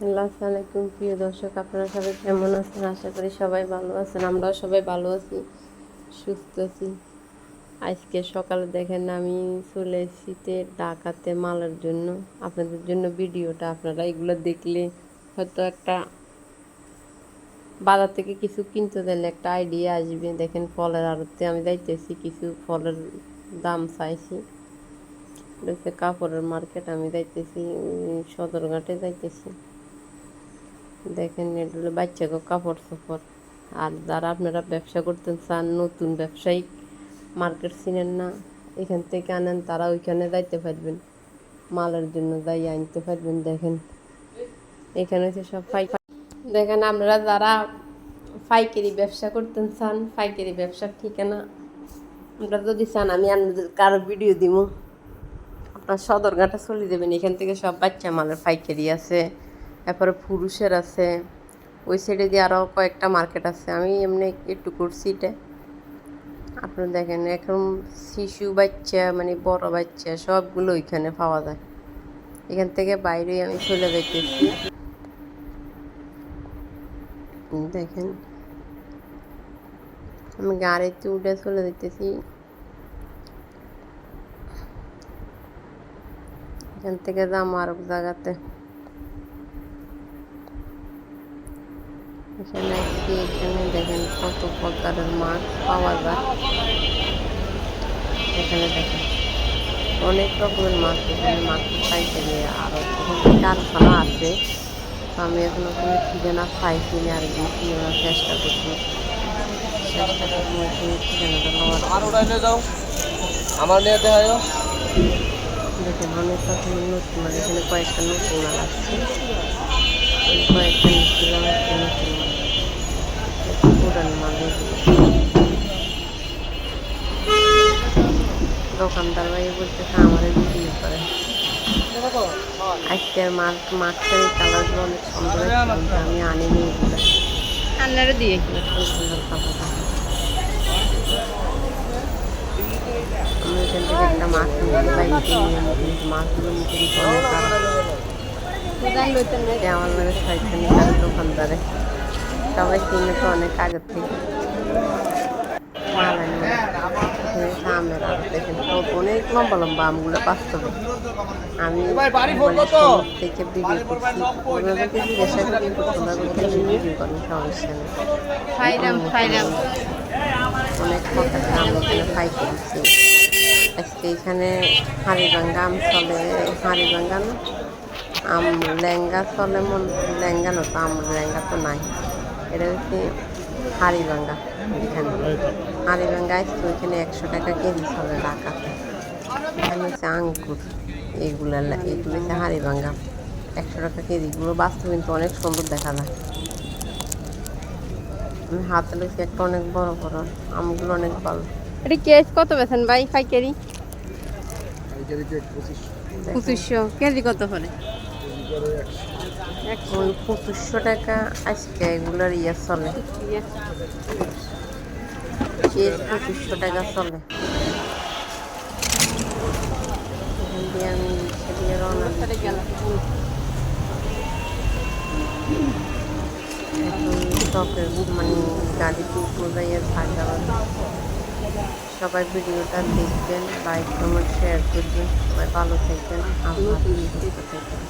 Hello আসসালামু আলাইকুম প্রিয় দর্শক, আপনারা সবাই কেমন আছেন? আশা করি সবাই ভালো আছেন, আমরাও সবাই ভালো আছি, সুস্থ আছি। আজকে সকালে দেখেন আমি চলে এসেছি ঢাকাতে মালের জন্য। আপনাদের জন্য ভিডিওটা আপনারা এগুলো দেখলে হয়তো একটা বাজার থেকে কিছু কিনতে দিলে একটা আইডিয়া আসবে। দেখেন ফলের আড়তে আমি যাইতেছি, কিছু ফলের দাম চাইছি। কাপড়ের মার্কেট আমি যাইতেছি সদরঘাটে যাইতেছি। দেখেন এগুলো বাচ্চাকে কাপড় চোপড়। আর যারা আপনারা ব্যবসা করতে চান, নতুন ব্যবসায়িক মার্কেট চিনেন না, এখান থেকে আনেন, তারা ওইখানে যাইতে পারবেন। মালের জন্য যাই আনতে পারবেন, দেখেন। এখানে হচ্ছে সব পাই দেখেন আপনারা যারা পাইকারি ব্যবসা করতে চান, পাইকারি ব্যবসার ঠিকানা আপনারা যদি চান, আমি আপনাদের কারও ভিডিও দিব আপনার সদরঘাটে চলে যাবেন, এখান থেকে সব বাচ্চা মালের পাইকারি আছে। তারপরে পুরুষের আছে, ওই সাইডে দিয়ে আরও কয়েকটা মার্কেট আছে। আমি এমনি একটু করছি এটা। আপনারা দেখেন, এখন শিশু বাচ্চা মানে বড় বাচ্চা, সবগুলো ওইখানে পাওয়া যায়। এখান থেকে বাইরে আমি চলে যাইতেছি। দেখেন, আমি গাড়িতে উঠে চলে যেতেছি এখান থেকে যাব আর জায়গাতে। এখানে এখানে দেখেন কত প্রকারের মাছ পাওয়া যায়। এখানে দেখেন অনেক রকমের মাছ এখানে মাছ পাইকারি আরও কারখানা আছে। আমি এখনও কোনো ঠিকানা পাইছি না আর কি ঠিকানার চেষ্টা করছি চেষ্টা এখানে ঠিকানাটা নিয়ে যাও। আমার নিয়ে দেখায় দেখেন অনেক রকমের নতুন মাল এখানে কয়েকটা নতুন আসছে দোকানদার ভাই বলতেছে আমার বিক্রি করে। আজকের মাল মাছটার এই কালারগুলো অনেক সুন্দর আমি আনিনি আন্নারে দিয়ে সুন্দর কাপড় আমি এখান থেকে একটা মাছ নিয়ে বাড়িতে নিয়ে মাছগুলো নিতে আমার ছয়খানি তার দোকানদারে। সবাই কিনে তো অনেক আগের থেকে। আমের আম দেখেন অনেক লম্বা লম্বা আমগুলো বাস্তবে। আমি? সব থেকে ভিডিও করছি। ওনাদেরকে জিজ্ঞাসা করি কিন্তু ভিডিও করেন সমস্যা নেই। ফাইরাম ফাইরাম। অনেক কথা আম এখানে আজকে হাড়িভাঙ্গা আম চলে হাড়িভাঙ্গা না? আম লেঙ্গা চলে মন লেঙ্গা না তো আম লেঙ্গা তো নাই। এটা হচ্ছে হাড়িভাঙ্গা এখানে। হাড়িভাঙ্গা আজকে ওইখানে একশো টাকা কেজি চলে ঢাকাতে এখানে হচ্ছে আঙ্কুর এইগুলো এইগুলো হচ্ছে হাড়িভাঙ্গা। একশো টাকা কেজি এগুলো বাস্তব কিন্তু অনেক সুন্দর দেখা যায়। আমি হাতে লেগেছি একটা অনেক বড় বড় আমগুলো অনেক ভালো। এটা কেস কত বেছেন ভাই পাইকারি পঁচিশশো। কেজি কত করে? এখন পঁচিশশো টাকা আজকে এগুলোর ইয়ে চলে। পঁচিশশো টাকা চলে। মানে সবাই ভিডিওটা দেখবেন লাইক কমেন্ট শেয়ার করবেন। সবাই ভালো থাকবেন আপনার থাকবেন।